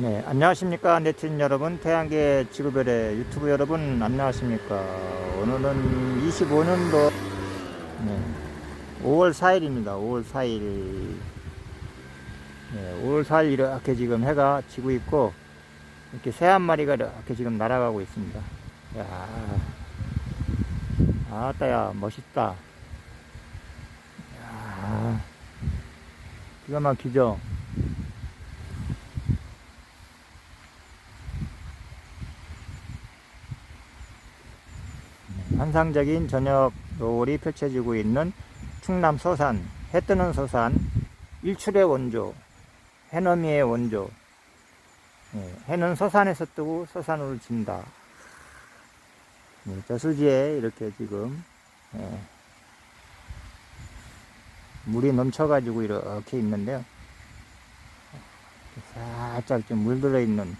네, 안녕하십니까. 네티즌 여러분, 태양계 지구별의 유튜브 여러분, 안녕하십니까. 오늘은 25년도 네, 5월 4일입니다. 5월 4일. 네, 5월 4일 이렇게 지금 해가 지고 있고, 이렇게 새 한 마리가 이렇게 지금 날아가고 있습니다. 야 아따야, 멋있다. 야 기가 막히죠? 환상적인 저녁 노을이 펼쳐지고 있는 충남 서산, 해 뜨는 서산, 일출의 원조, 해넘이의 원조. 예, 해는 서산에서 뜨고 서산으로 진다. 예, 저수지에 이렇게 지금 예, 물이 넘쳐가지고 이렇게 있는데요. 살짝 좀 물들어 있는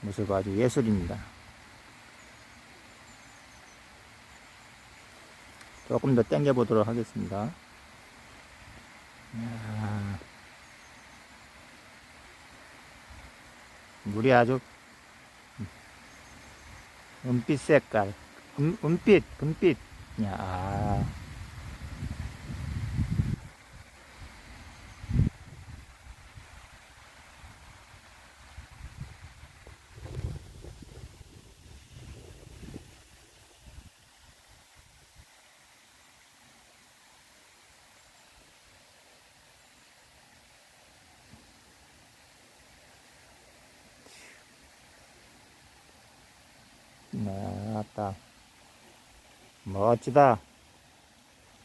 모습 아주 예술입니다. 조금 더 당겨 보도록 하겠습니다. 이야, 물이 아주 은빛 색깔, 은, 은빛, 금빛. 야, 나왔다. 멋지다.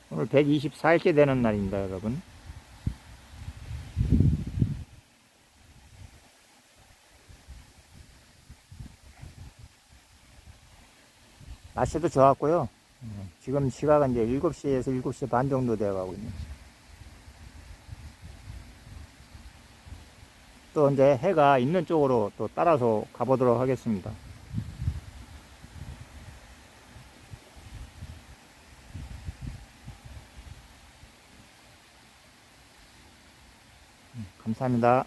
오늘 124일째 되는 날입니다, 여러분. 날씨도 좋았고요. 음, 지금 시각은 이제 7시에서 7시 반 정도 되어 가고 있네요. 또 이제 해가 있는 쪽으로 또 따라서 가보도록 하겠습니다. 감사합니다.